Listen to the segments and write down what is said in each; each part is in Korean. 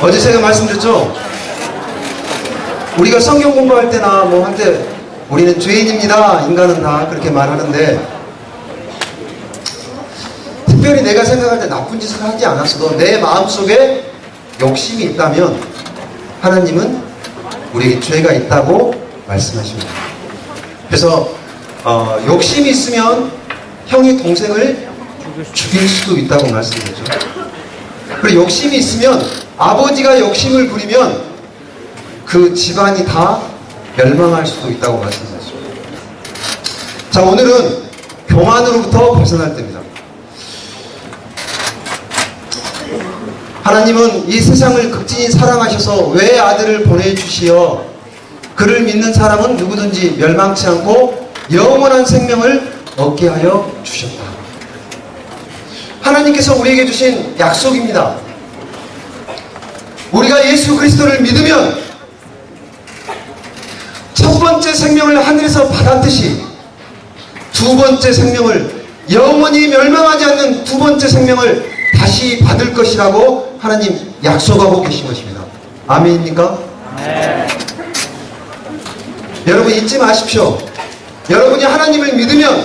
어제 제가 말씀드렸죠? 우리가 성경 공부할 때나 뭐 한때 우리는 죄인입니다. 인간은 다 그렇게 말하는데 특별히 내가 생각할 때 나쁜 짓을 하지 않았어도 내 마음속에 욕심이 있다면 하나님은 우리에게 죄가 있다고 말씀하십니다. 그래서 어, 욕심이 있으면 형이 동생을 죽일 수도 있다고 말씀드렸죠. 그리고 욕심이 있으면 아버지가 욕심을 부리면 그 집안이 다 멸망할 수도 있다고 말씀하셨습니다. 자, 오늘은 교만으로부터 벗어날 때입니다. 하나님은 이 세상을 극진히 사랑하셔서 왜 아들을 보내주시어 그를 믿는 사람은 누구든지 멸망치 않고 영원한 생명을 얻게 하여 주셨다. 하나님께서 우리에게 주신 약속입니다. 우리가 예수 그리스도를 믿으면 첫 번째 생명을 하늘에서 받았듯이 두 번째 생명을 영원히 멸망하지 않는 두 번째 생명을 다시 받을 것이라고 하나님 약속하고 계신 것입니다. 아멘입니까? 여러분 잊지 마십시오. 여러분이 하나님을 믿으면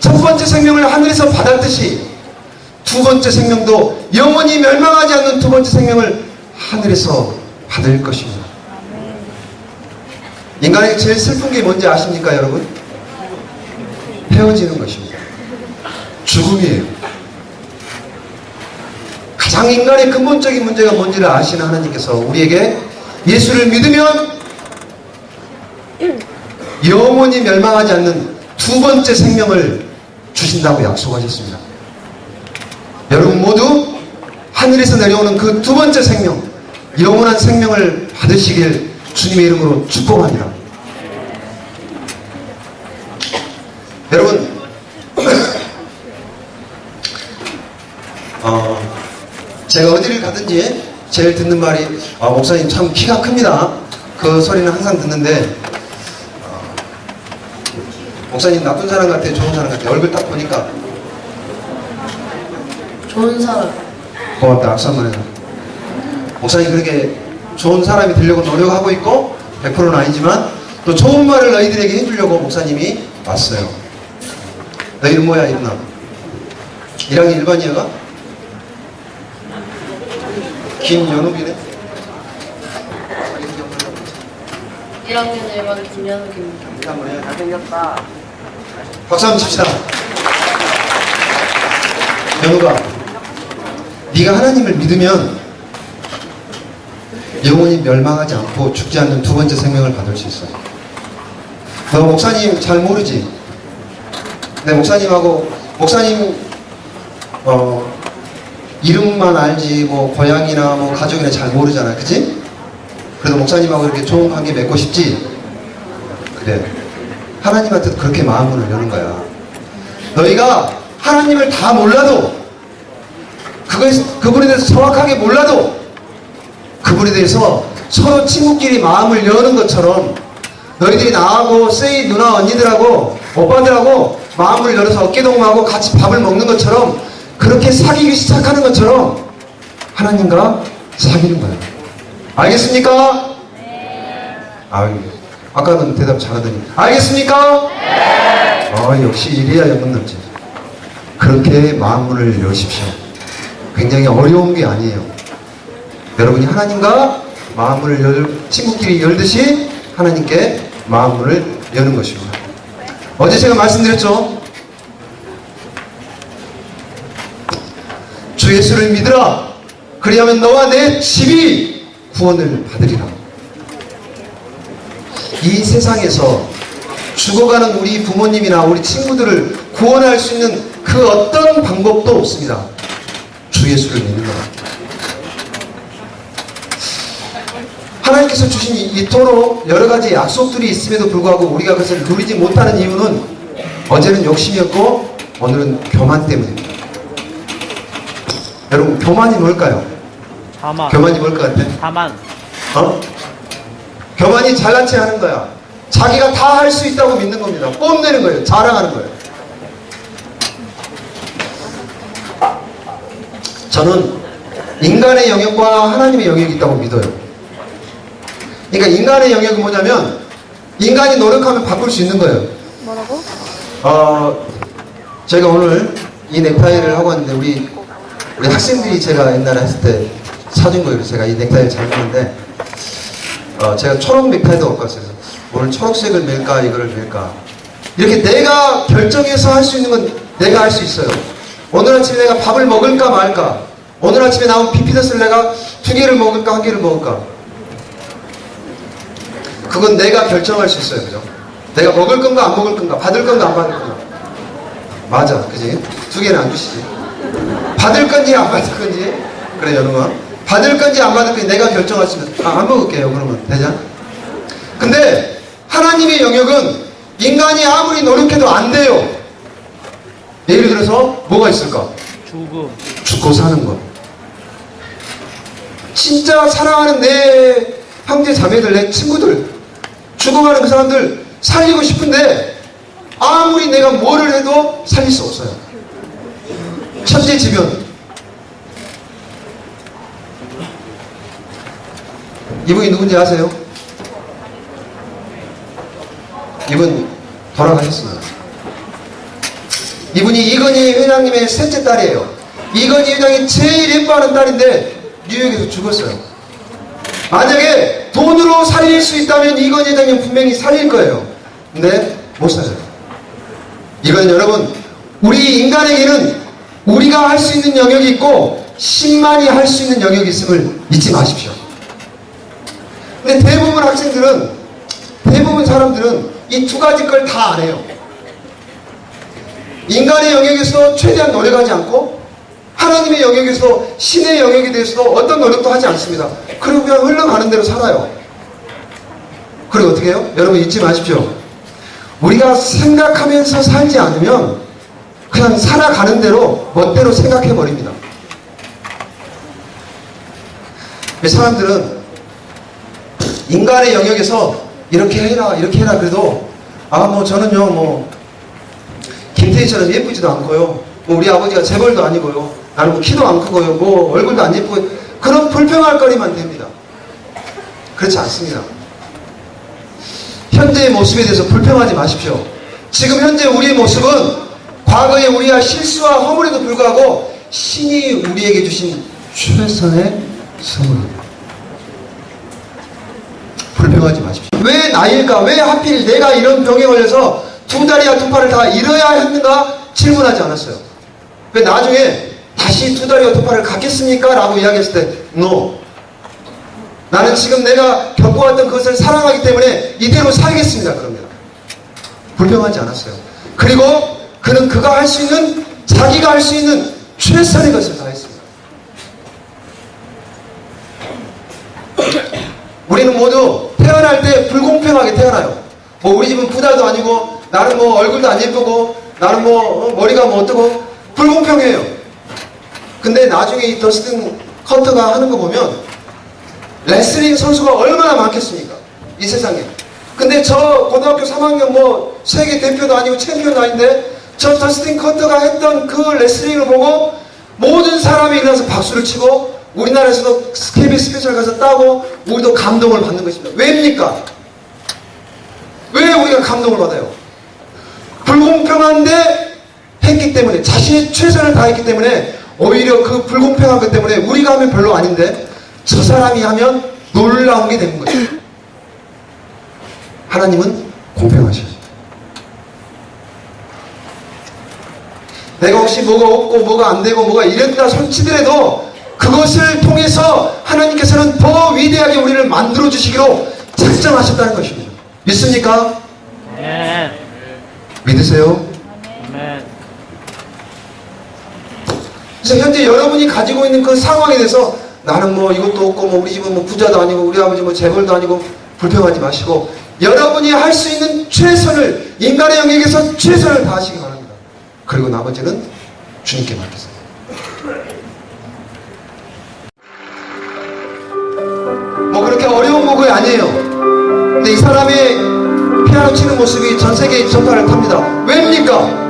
첫 번째 생명을 하늘에서 받았듯이 두 번째 생명도 영원히 멸망하지 않는 두 번째 생명을 하늘에서 받을 것입니다. 인간에게 제일 슬픈 게 뭔지 아십니까, 여러분? 헤어지는 것입니다. 죽음이에요. 가장 인간의 근본적인 문제가 뭔지를 아시는 하나님께서 우리에게 예수를 믿으면 영원히 멸망하지 않는 두 번째 생명을 주신다고 약속하셨습니다. 여러분 모두 하늘에서 내려오는 그 두 번째 생명, 영원한 생명을 받으시길 주님의 이름으로 축복합니다. 여러분, 어, 제가 어디를 가든지 제일 듣는 말이 아, 목사님 참 키가 큽니다. 그 소리는 항상 듣는데 어, 목사님 나쁜 사람 같아, 좋은 사람 같아. 얼굴 딱 보니까 좋은 사람. 고맙다. 악수 한번 해서. 목사님 그렇게 좋은 사람이 되려고 노력하고 있고 100%는 아니지만 또 좋은 말을 너희들에게 해주려고 목사님이 왔어요. 너 이름 뭐야 이름아? 1학년 1반이야가? 김연욱이네? 1학년 1반 김현욱입니다. 한번 해. 잘생겼다. 박수 한번 칩시다. 연우가, 네가 하나님을 믿으면 영원히 멸망하지 않고 죽지 않는 두 번째 생명을 받을 수 있어. 너 목사님 잘 모르지? 내 목사님하고 목사님 어 이름만 알지 뭐 고향이나 뭐 가족이나 잘 모르잖아, 그지? 그래도 목사님하고 이렇게 좋은 관계 맺고 싶지? 그래. 하나님한테도 그렇게 마음을 여는 거야. 너희가 하나님을 다 몰라도 그거에 그분에 대해서 정확하게 몰라도 그분에 대해서 서로 친구끼리 마음을 여는 것처럼 너희들이 나하고 세이 누나 언니들하고 오빠들하고 마음을 열어서 어깨동무하고 같이 밥을 먹는 것처럼 그렇게 사귀기 시작하는 것처럼 하나님과 사귀는 거야. 알겠습니까? 아, 아까는 대답 잘하더니 알겠습니까? 네. 아, 역시 이래야 연금 남지. 그렇게 마음문을 여십시오. 굉장히 어려운 게 아니에요. 여러분이 하나님과 마음문을 열, 친구끼리 열듯이 하나님께 마음문을 여는 것입니다. 어제 제가 말씀드렸죠? 주 예수를 믿으라. 그리하면 너와 내 집이 구원을 받으리라. 이 세상에서 죽어가는 우리 부모님이나 우리 친구들을 구원할 수 있는 그 어떤 방법도 없습니다. 주 예수를 믿는 것. 하나님께서 주신 이- 이토록 여러 가지 약속들이 있음에도 불구하고 우리가 그것을 누리지 못하는 이유는 어제는 욕심이었고 오늘은 교만 때문입니다. 여러분 교만이 뭘까요? 다만 교만이 뭘것 같아? 다만 어? 교만이 잘난 체 하는 거야. 자기가 다 할 수 있다고 믿는 겁니다. 뽐내는 거예요. 자랑하는 거예요. 저는 인간의 영역과 하나님의 영역이 있다고 믿어요. 그러니까 인간의 영역은 뭐냐면 인간이 노력하면 바꿀 수 있는 거예요. 뭐라고? 어, 제가 오늘 이 넥타이를 하고 왔는데 우리 우리 학생들이 제가 옛날에 했을 때 사준 거예요. 제가 이 넥타이를 잘 입는데 어, 제가 초록 넥타이도 갖고 왔어요. 오늘 초록색을 멜까 이거를 멜까 이렇게 내가 결정해서 할 수 있는 건 내가 할 수 있어요. 오늘 아침에 내가 밥을 먹을까 말까 오늘 아침에 나온 비피더스를 내가 두 개를 먹을까 한 개를 먹을까 그건 내가 결정할 수 있어요. 그죠? 내가 먹을 건가 안 먹을 건가 받을 건가 안 받을 건가 맞아 그지? 두 개는 안 주시지 받을 건지 안 받을 건지 그래 여러분 받을 건지 안 받을 건지 내가 결정할 수 있는 아, 안 먹을게요 그러면 되냐? 근데 하나님의 영역은 인간이 아무리 노력해도 안 돼요 예를 들어서 뭐가 있을까? 죽음. 죽고 사는 것. 진짜 사랑하는 내 형제 자매들, 내 친구들, 죽어가는 그 사람들 살리고 싶은데 아무리 내가 뭐를 해도 살릴 수 없어요. 천재지변. 이분이 누군지 아세요? 이분 돌아가셨습니다. 이분이 이건희 회장님의 셋째 딸이에요. 이건희 회장이 제일 예뻐하는 딸인데 뉴욕에서 죽었어요. 만약에 돈으로 살릴 수 있다면 이건희 회장님 분명히 살릴 거예요. 근데 못 살아요. 이건 여러분 우리 인간에게는 우리가 할 수 있는 영역이 있고 신만이 할 수 있는 영역이 있음을 잊지 마십시오. 근데 대부분 학생들은 대부분 사람들은 이 두 가지 걸 다 안 해요. 인간의 영역에서 최대한 노력하지 않고 하나님의 영역에서 신의 영역에 대해서도 어떤 노력도 하지 않습니다. 그리고 그냥 흘러가는 대로 살아요. 그리고 어떻게 해요? 여러분 잊지 마십시오. 우리가 생각하면서 살지 않으면 그냥 살아가는 대로 멋대로 생각해 버립니다. 사람들은 인간의 영역에서 이렇게 해라 이렇게 해라 그래도 아 뭐 저는요 뭐 김태희처럼 예쁘지도 않고요. 뭐 우리 아버지가 재벌도 아니고요. 나는 뭐 키도 안 크고요. 뭐 얼굴도 안 예쁘고 그런 불평할 거리만 됩니다. 그렇지 않습니다. 현재의 모습에 대해서 불평하지 마십시오. 지금 현재 우리의 모습은 과거에 우리가 실수와 허물에도 불구하고 신이 우리에게 주신 최선의 선물입니다. 불평하지 마십시오. 왜 나일까? 왜 하필 내가 이런 병에 걸려서 두 다리와 두 팔을 다 잃어야 했는가? 질문하지 않았어요. 왜 나중에 다시 두 다리와 두 팔을 갖겠습니까? 라고 이야기했을 때, no. 나는 지금 내가 겪어왔던 그것을 사랑하기 때문에 이대로 살겠습니다. 그럽니다. 불평하지 않았어요. 그리고 그는 그가 할 수 있는, 자기가 할 수 있는 최선의 것을 다했습니다. 우리는 모두 태어날 때 불공평하게 태어나요. 뭐 우리 집은 부자도 아니고 나는 뭐 얼굴도 안 예쁘고 나는 뭐 어, 머리가 뭐 어떠고 불공평해요. 근데 나중에 이 더스틴 커터가 하는 거 보면 레슬링 선수가 얼마나 많겠습니까? 이 세상에. 근데 저 고등학교 3학년 뭐 세계 대표도 아니고 챔피언도 아닌데 저 더스틴 커터가 했던 그 레슬링을 보고 모든 사람이 일어나서 박수를 치고 우리나라에서도 KBS 스페셜 가서 따고 우리도 감동을 받는 것입니다. 왜입니까? 왜 우리가 감동을 받아요? 불공평한데 했기 때문에 자신의 최선을 다했기 때문에 오히려 그 불공평한 것 때문에 우리가 하면 별로 아닌데 저 사람이 하면 놀라운 게 되는 거죠. 하나님은 공평하셔요. 내가 혹시 뭐가 없고 뭐가 안 되고 뭐가 이랬다 손치더라도 그것을 통해서 하나님께서는 더 위대하게 우리를 만들어 주시기로 작정하셨다는 것입니다. 믿습니까? 아멘. 믿으세요? 그래서 현재 여러분이 가지고 있는 그 상황에 대해서 나는 뭐 이것도 없고 뭐 우리 집은 뭐 부자도 아니고 우리 아버지 뭐 재벌도 아니고 불평하지 마시고 여러분이 할 수 있는 최선을 인간의 영역에서 최선을 다하시기 바랍니다. 그리고 나머지는 주님께 맡기세요. 뭐 그렇게 어려운 곡이 아니에요. 근데 이 사람의 피아노 치는 모습이 전 세계에 전파를 탑니다. 왜입니까?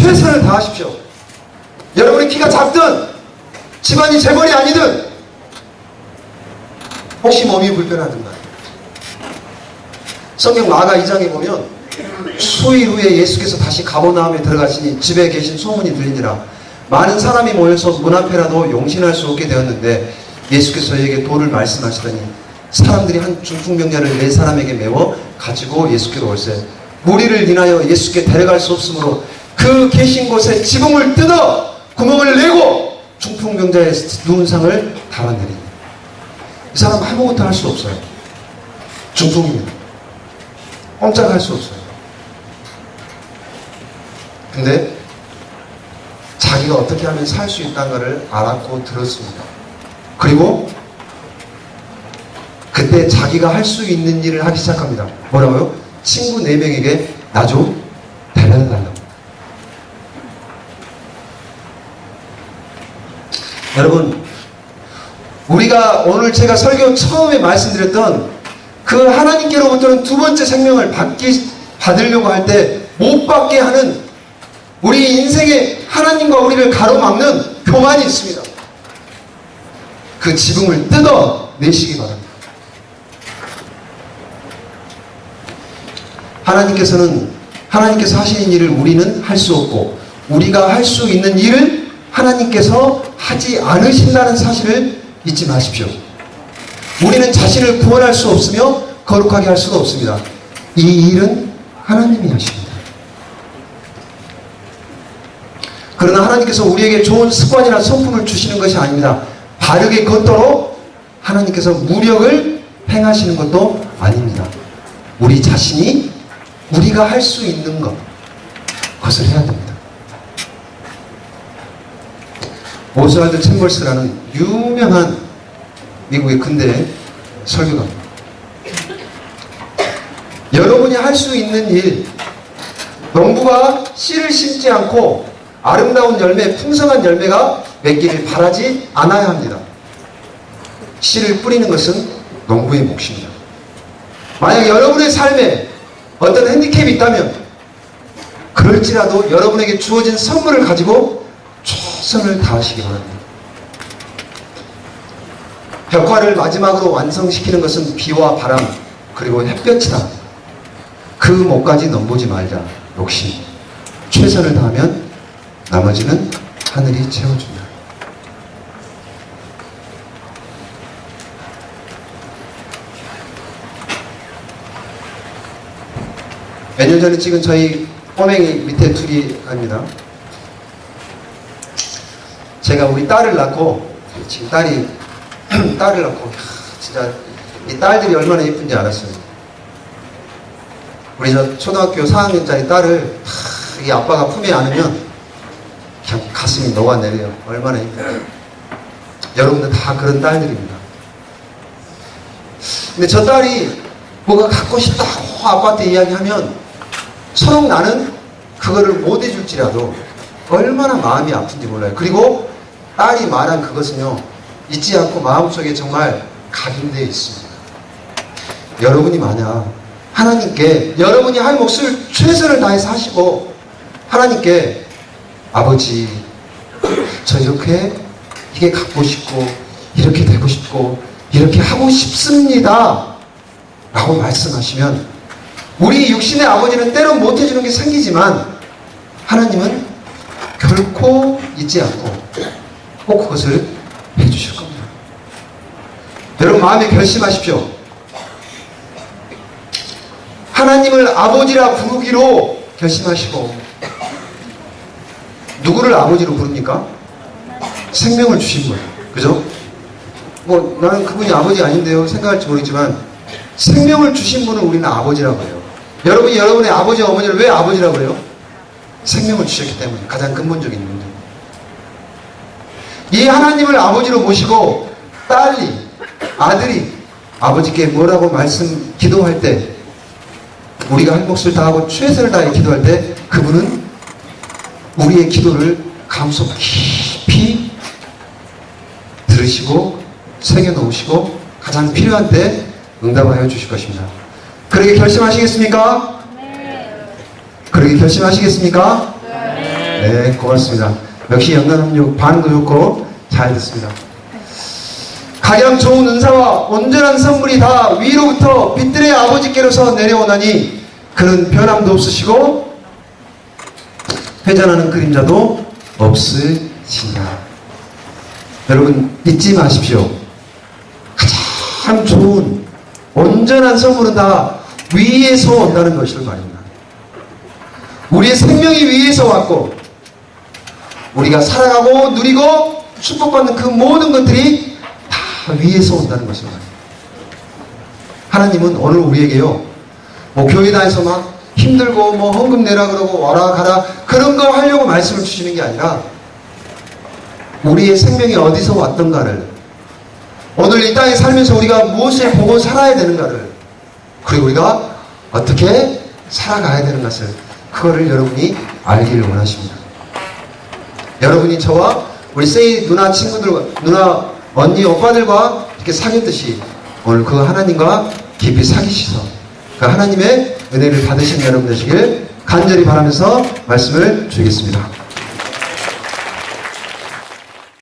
최선을 다하십시오. 여러분의 키가 작든 집안이 재벌이 아니든 혹시 몸이 불편하든가. 성경 마가 2장에 보면 수일 후에 예수께서 다시 가버나움에 들어가시니 집에 계신 소문이 들리니라. 많은 사람이 모여서 문 앞에라도 용신할 수 없게 되었는데 예수께서 저에게 도를 말씀하시더니 사람들이 한 중풍병자를 네 사람에게 메워 가지고 예수께로 올세. 무리를 인하여 예수께 데려갈 수 없으므로 그 계신 곳에 지붕을 뜯어 구멍을 내고 중풍병자의 누운 상을 달아내리니 이 사람 아무것도 할 수 없어요 중풍입니다 꼼짝 할 수 없어요 근데 자기가 어떻게 하면 살 수 있다는 것을 알았고 들었습니다. 그리고 그때 자기가 할 수 있는 일을 하기 시작합니다. 뭐라고요? 친구 4명에게 나 좀 데려다 달라고. 여러분, 우리가 오늘 제가 설교 처음에 말씀드렸던 그 하나님께로부터는 두 번째 생명을 받기, 받으려고 할 때 못 받게 하는 우리 인생에 하나님과 우리를 가로막는 교만이 있습니다. 그 지붕을 뜯어 내시기 바랍니다. 하나님께서는 하나님께서 하시는 일을 우리는 할 수 없고 우리가 할 수 있는 일을 하나님께서 하지 않으신다는 사실을 잊지 마십시오. 우리는 자신을 구원할 수 없으며 거룩하게 할 수가 없습니다. 이 일은 하나님이 하십니다. 그러나 하나님께서 우리에게 좋은 습관이나 성품을 주시는 것이 아닙니다. 바르게 걷도록 하나님께서 무력을 행하시는 것도 아닙니다. 우리 자신이 우리가 할 수 있는 것, 그것을 해야 됩니다. 오스왈드 챔벌스라는 유명한 미국의 근대 설교가입니다. 여러분이 할 수 있는 일, 농부가 씨를 심지 않고 아름다운 열매, 풍성한 열매가 맺기를 바라지 않아야 합니다. 씨를 뿌리는 것은 농부의 몫입니다. 만약 여러분의 삶에 어떤 핸디캡이 있다면 그럴지라도 여러분에게 주어진 선물을 가지고 최선을 다하시기 바랍니다. 벽화를 마지막으로 완성시키는 것은 비와 바람 그리고 햇볕이다. 그 목까지 넘보지 말자. 욕심. 최선을 다하면 나머지는 하늘이 채워준다. 몇 년 전에 찍은 저희 꼬맹이 밑에 둘이 합니다. 제가 우리 딸을 낳고 지금 딸이 딸을 낳고 야, 진짜 이 딸들이 얼마나 예쁜지 알았어요. 우리 저 초등학교 4학년짜리 딸을 하, 이 아빠가 품에 안으면 그냥 가슴이 녹아내려요. 얼마나 예쁜지. 여러분들 다 그런 딸들입니다. 근데 저 딸이 뭐가 갖고 싶다고 아빠한테 이야기하면 서로 나는 그거를 못 해줄지라도 얼마나 마음이 아픈지 몰라요. 그리고 딸이 말한 그것은요, 잊지 않고 마음속에 정말 각인되어 있습니다. 여러분이 만약 하나님께 여러분이 할 몫을 최선을 다해서 하시고 하나님께 아버지 저 이렇게 이게 갖고 싶고 이렇게 되고 싶고 이렇게 하고 싶습니다 라고 말씀하시면 우리 육신의 아버지는 때론 못해주는 게 생기지만 하나님은 결코 잊지 않고 꼭 그것을 해주실 겁니다. 여러분 마음에 결심하십시오. 하나님을 아버지라 부르기로 결심하시고 누구를 아버지로 부릅니까? 생명을 주신 거예요. 그죠? 뭐 나는 그분이 아버지 아닌데요 생각할지 모르겠지만 생명을 주신 분은 우리는 아버지라고 해요. 여러분이 여러분의 아버지 어머니를 왜 아버지라고 해요? 생명을 주셨기 때문에 가장 근본적인. 이 하나님을 아버지로 모시고 딸이 아들이 아버지께 뭐라고 말씀 기도할 때 우리가 할 몫을 다하고 최선을 다해 기도할 때 그분은 우리의 기도를 감속 깊이 들으시고 새겨놓으시고 가장 필요한 때 응답하여 주실 것입니다. 그러게 결심하시겠습니까? 그러게 결심하시겠습니까? 네, 고맙습니다. 역시 영남육 반응도 좋고 잘 듣습니다. 가장 좋은 은사와 온전한 선물이 다 위로부터 빛들의 아버지께로서 내려오나니 그는 변함도 없으시고 회전하는 그림자도 없으시냐. 여러분 잊지 마십시오. 가장 좋은 온전한 선물은 다 위에서 온다는 것을 말입니다. 우리의 생명이 위에서 왔고 우리가 살아가고 누리고 축복받는 그 모든 것들이 다 위에서 온다는 것을 말입니다. 하나님은 오늘 우리에게요 뭐 교회 다에서 막 힘들고 뭐 헌금 내라 그러고 와라 가라 그런 거 하려고 말씀을 주시는 게 아니라 우리의 생명이 어디서 왔던가를 오늘 이 땅에 살면서 우리가 무엇을 보고 살아야 되는가를 그리고 우리가 어떻게 살아가야 되는 것을 그거를 여러분이 알기를 원하십니다. 여러분이 저와 우리 세이 누나 친구들과 누나 언니 오빠들과 이렇게 사귀었듯이 오늘 그 하나님과 깊이 사귀시서 그 하나님의 은혜를 받으신 여러분 되시길 간절히 바라면서 말씀을 드리겠습니다.